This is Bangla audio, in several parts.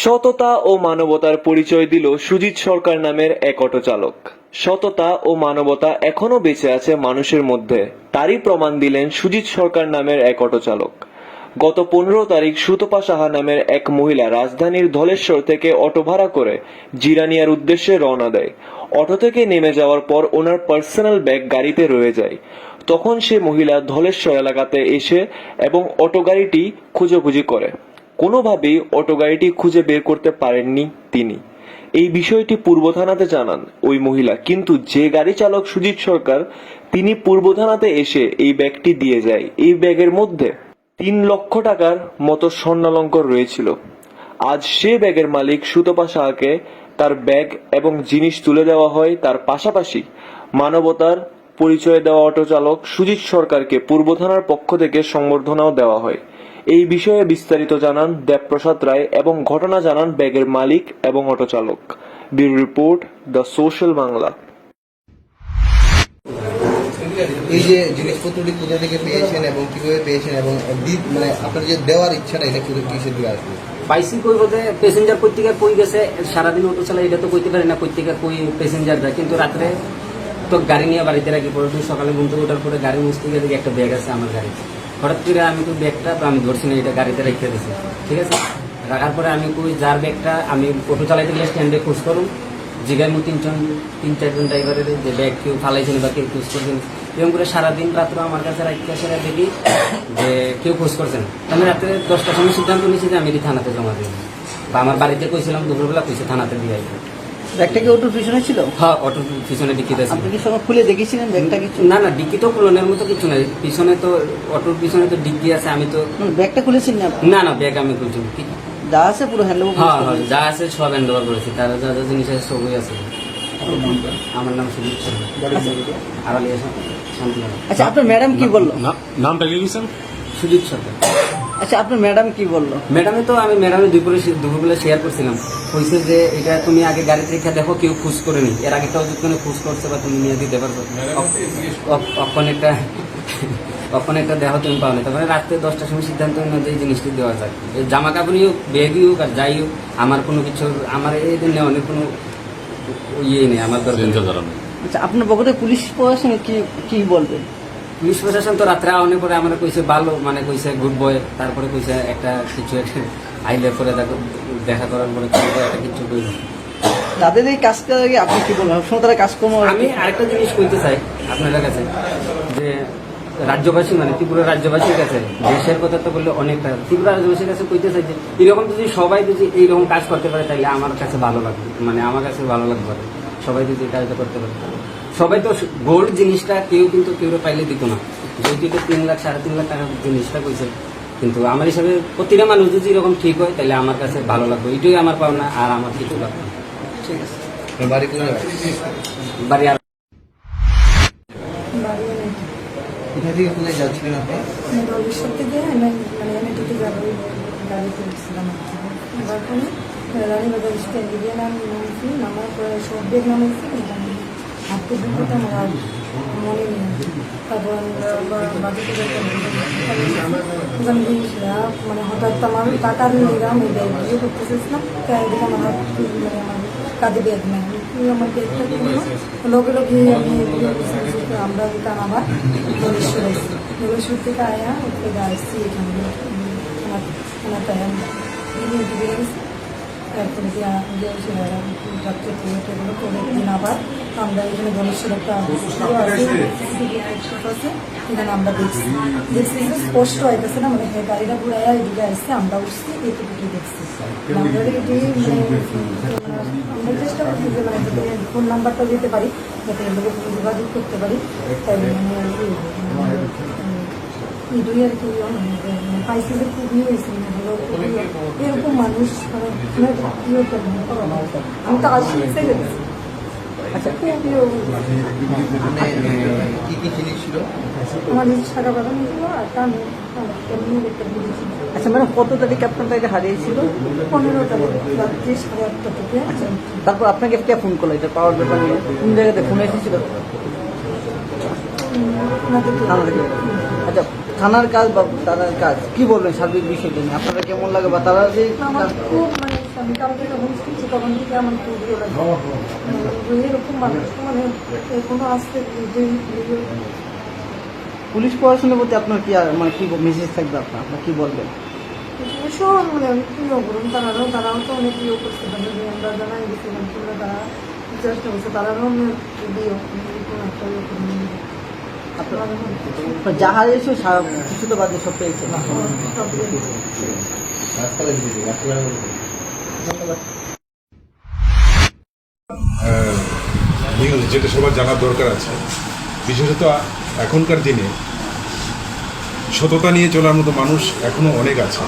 সততা ও মানবতার পরিচয় দিল সুজিত সরকার নামের এক অটো চালক সততা ও মানবতা এখনও বেঁচে আছে মানুষের মধ্যে। তারই প্রমাণ দিলেন সুজিত সরকার নামের এক অটো চালক গত পনেরো তারিখ সুতপা সাহা নামের এক মহিলা রাজধানীর ধলেশ্বর থেকে অটো ভাড়া করে জিরানিয়ার উদ্দেশ্যে রওনা দেয়। অটো থেকে নেমে যাওয়ার পর ওনার পার্সোনাল ব্যাগ গাড়িতে রয়ে যায়। তখন সে মহিলা ধলেশ্বর এলাকাতে এসে এবং অটো গাড়িটি খুঁজোখুঁজি করে। কোনোভাবেই অটো গাড়িটি খুঁজে বের করতে পারেননি তিনি। এই বিষয়টি পূর্ব থানাতে জানান ওই মহিলা। কিন্তু যে গাড়ি চালক সুজিত সরকার, তিনি পূর্ব থানাতে এসে এই ব্যাগটি দিয়ে যায়। এই ব্যাগের মধ্যে তিন লক্ষ টাকার মতো স্বর্ণালঙ্কর রয়েছিল। আজ সে ব্যাগের মালিক সুতপা শাহকে তার ব্যাগ এবং জিনিস তুলে দেওয়া হয়। তার পাশাপাশি মানবতার পরিচয় দেওয়া অটো চালক সুজিত সরকারকে পূর্ব থানার পক্ষ থেকে সংবর্ধনাও দেওয়া হয়। এই বিষয়ে বিস্তারিত জানান দেবপ্রসাদ রায় এবং ঘটনা জানান ব্যাগের মালিক এবং অটো চালক bureau report the social Bangla. এই যে জিনিসপত্রটি কোথা থেকে পেয়েছেন এবং কীভাবে পেয়েছেন এবং মানে আপনার যে দেওয়ার ইচ্ছাটা এটা কিসের দিয়ে আসবে? পাইছি কই বলতে প্যাসেঞ্জার কই কই গেছে? সারাদিন অটো চালাই এটা তো কইতে পারি না থেকে কই প্যাসেঞ্জার কিন্তু রাত্রে তো গাড়ি নিয়ে বাড়িতে রাখি দিন সকালে ঘুম থেকে ওঠার পরে গাড়ি মুছতে গিয়ে একটা ব্যাগ আছে আমার গাড়িতে। হঠাৎ করে আমি তো ব্যাগটা আমি ধরছি না, এটা গাড়িতে রেখে দিয়েছি ঠিক আছে? রাখার পরে আমি কই, যার ব্যাগটা আমি অটো চালাইতে গেলে স্ট্যান্ডে খোঁজ করুন। জিগাই মু তিনজন, তিন চারজন ড্রাইভারের যে ব্যাগ কেউ ফালাইছেন বা কেউ খোঁজ করছেন। এরকম করে সারাদিন রাত্র আমার কাছে রাখতে সেটা দেখি যে কেউ খোঁজ করছেন আমি রাত্রে দশটার সময় সিদ্ধান্ত নিয়েছি যে আমি এটি থানাতে জমা দিই বা আমার বাড়িতে কইছিলাম, দুপুরবেলা কইছে থানাতে দিয়ে আসব ব্যাগটা কি অটোর পিছনে ছিল? হ্যাঁ অটোর পিছনে ডিকিতে আছে আপনি কি সময় খুলে দেখেছিলেন ব্যাগটা কিছু? না না ডিকি তো পুরনের মতো কিছু নাই। পিছনে তো অটোর পিছনে তো ডিগ্গি আছে আমি তো ব্যাগটা খুলেছেন না না না ব্যাগ আমি খুলছি যা আছে পুরো হ্যান্ড হ্যাঁ হ্যাঁ যা আছে সব হ্যান্ড ওভার করেছি। তার যা যা জিনিস আছে সবই আছে। আমার নাম সুজিত শর্মা আড়ালিয়া শান্তি আচ্ছা আপনার ম্যাডাম কি বলল? নামটা কি গেছেন সুজিত সরকার। আচ্ছা আপনার ম্যাডাম কি বলল? ম্যাডামে তো আমি ম্যাডামে দুপুরে দুপুরবেলা শেয়ার করছিলাম। কইছে যে এটা তুমি আগে গাড়িতে রেখে দেখো কেউ খুশ করেনি। এর আগে তো কোনো খুশ করছে বা তুমি নিয়ে দিতে পারছ অক্ষণ একটা অক্ষণ একটা দেহ তুমি পাও না তারপরে রাত্রে দশটার সময় সিদ্ধান্ত নিল যে এই জিনিসটি দেওয়া যায়। জামা কাপড়ই হোক ব্যাগই হোক আর যাই হোক আমার কোনো কিছু আমার এই জন্য অনেক কোনো ইয়ে নেই আমার আচ্ছা আপনার পকেটে পুলিশ প্রশাসন কি কি বলবে? পুলিশ প্রশাসন তো রাত্রে আওয়ানোর পরে আমার কইছে ভালো মানে কইছে গুড বয় তারপরে কইছে একটা কিছু একটা আইলে পরে দেখো দেখা করার পরে একটা কিছু কইল। তাদের এই কাজটা আপনি কি বলবেন? সবসময় তারা কাজকর্ম আমি আরেকটা জিনিস কইতে চাই আপনাদের কাছে যে রাজ্যবাসী মানে ত্রিপুরা রাজ্যবাসীর কাছে দেশের কথা তো বললে অনেকটা ত্রিপুরা রাজ্যবাসীর কাছে কইতে চাই যে এরকম যদি সবাই যদি এইরকম কাজ করতে পারে তাহলে আমার কাছে ভালো লাগবে মানে আমার কাছে ভালো লাগবে সবাই যদি এই কাজটা করতে পারে। সবাই তো গোল্ড জিনিসটা কেউ কিন্তু কেউ পাইলে দিত না। যেহেতু তিন লাখ সাড়ে তিন লাখ টাকার জিনিসটা কইছে। কিন্তু আমার হিসাবে প্রতিটা মানুষ যদি এরকম ঠিক হয় তাহলে আমার কাছে ভালো লাগবে। এটাই আমার পাওনা আর আমার কিছু লাগবে ঠিক আছে। বাড়ি বাড়ি আর কোথা থেকে কোথায় যাচ্ছিলেন আপনি? ভবিষ্যৎ থেকে আমি মানে আমি যাব রানীবাজার স্ট্যান্ডে গিয়ে নাম নামছি নামার পরে সব বেগ নামাইছি ঢুকতে আমার মনে নেই তারপর বাড়িতে মানে হঠাৎ আমার টাকা নিলাম ওই ব্যাগ দিয়ে করতে চেয়েছিলাম তাই দেখলাম আমার মানে আমার কাঁধে ব্যাগ তুই আমার ব্যাগটা কিনলো লগে লগে আমি আমরা দিতাম আবার দলেশ্বর আসছি দলেশ্বর থেকে তারপরে রাত্রে টেগুলো করে দিন আবার। আমরা এখানে গণেশের একটা আছে এখানে আমরা দেখছি। দেখছি স্পষ্ট হইতেছে না মানে গাড়িটা ঘুরে এদিকে আসছে, আমরা উঠছি এইটুকু দেখছি। আমরা এটি মানে আমরা চেষ্টা করছি যে মানে ফোন নাম্বারটা দিতে পারি, যাতে এর লোকে যোগাযোগ করতে পারি, তাই ইডুই আর কি পাইছি যে হয়েছে মানে ভালো এরকম মানুষ মানে ইয়ে করে আমি তো আসি গেছি। আচ্ছা খুবই মানে আচ্ছা ম্যাডাম কত তারিখে আপনার ব্যাগে হারিয়েছিল? পনেরো তারিখ রাত্রি সাড়ে আটটা থেকে। আচ্ছা তারপর আপনাকে কে ফোন করল? এটা পাওয়ার ব্যাপার নিয়ে কোন জায়গাতে ফোন এসেছিল? আচ্ছা থানার কাজ বা তারার কাজ? কি বলবেন সার্বিক বিষয়টা নিয়ে? আপনারা কেমন লাগে বা তারা যে আমার খুব মানে আমি তখন থেকে আমার খুব ভালো লাগে। মানে এরকম মানুষ মানে কোনো আসতে পুলিশ প্রশাসনের প্রতি আপনার কি আর মানে কি মেসেজ থাকবে আপনার? আপনার কি বলবেন? মানে অনেক প্রিয় করুন তারাও তারাও তো অনেক প্রিয় করছে। তাদের আমরা জানাই গেছিলাম তোমরা তারা চেষ্টা করছে তারাও অনেক প্রিয় এরকম একটা তো বাদে সব পেয়েছে। নিউজ যেটা সবার জানার দরকার আছে। বিশেষত এখনকার দিনে সততা নিয়ে চলার মতো মানুষ এখনও অনেক আছে।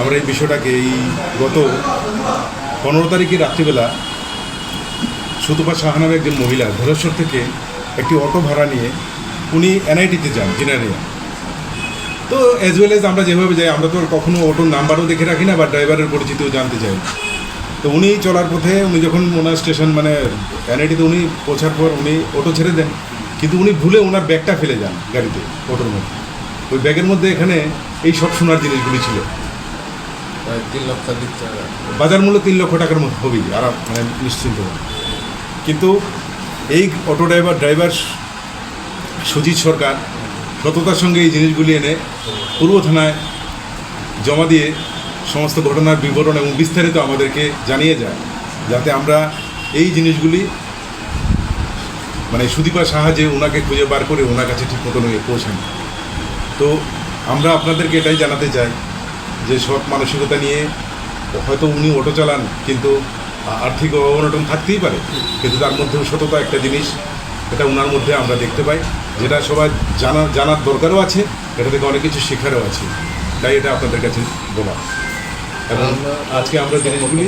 আমরা এই বিষয়টাকে এই গত পনেরো তারিখে রাত্রিবেলা সুতুপা নামে একজন মহিলা ধলেশ্বর থেকে একটি অটো ভাড়া নিয়ে উনি এনআইটিতে যান জেনারেল তো অ্যাজ ওয়েল এজ আমরা যেভাবে যাই আমরা তো আর কখনো অটোর নাম্বারও দেখে রাখি না বা ড্রাইভারের পরিচিতিও জানতে চাই। তো উনি চলার পথে উনি যখন ওনার স্টেশন মানে এনআইটিতে উনি পৌঁছার পর উনি অটো ছেড়ে দেন কিন্তু উনি ভুলে ওনার ব্যাগটা ফেলে যান গাড়িতে অটোর মধ্যে। ওই ব্যাগের মধ্যে এখানে এই সব সোনার জিনিসগুলি ছিল। তিন লক্ষ বাজার মূল্য তিন লক্ষ টাকার মতো হবেই আরাম মানে নিশ্চিন্ত কিন্তু এই auto driver driver Sujit Sarkar সততার সঙ্গে এই জিনিসগুলি এনে পূর্ব থানায় জমা দিয়ে সমস্ত ঘটনার বিবরণ এবং বিস্তারিত আমাদেরকে জানিয়ে যায়, যাতে আমরা এই জিনিসগুলি মানে সুদীপার সাহায্যে ওনাকে খুঁজে বার করে ওনার কাছে ঠিক মতন পৌঁছান তো আমরা আপনাদেরকে এটাই জানাতে চাই যে সৎ মানসিকতা নিয়ে হয়তো উনি অটো চালান, কিন্তু আর্থিক অবনটন থাকতেই পারে, কিন্তু তার মধ্যেও সততা একটা জিনিস, এটা ওনার মধ্যে আমরা দেখতে পাই। যেটা সবাই জানা, জানার দরকারও আছে, এটা থেকে অনেক কিছু শেখারও আছে। তাই এটা আপনাদের কাছে বলা। এবং আজকে আমরা জিনিসগুলি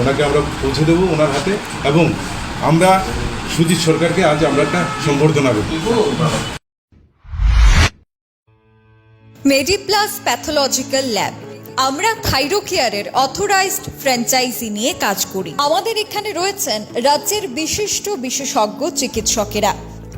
ওনাকে আমরা পৌঁছে দেবো ওনার হাতে, এবং আমরা সুজিত সরকারকে আজ আমরা একটা সম্বর্ধনা দেবো। মেডিপ্লাস প্যাথোলজিক্যাল ল্যাব আমরা থাইরোকেয়ারের অথরাইজড ফ্র্যাঞ্চাইজি নিয়ে কাজ করি। আমাদের এখানে রয়েছেন রাজ্যের বিশিষ্ট বিশেষজ্ঞ চিকিৎসকেরা।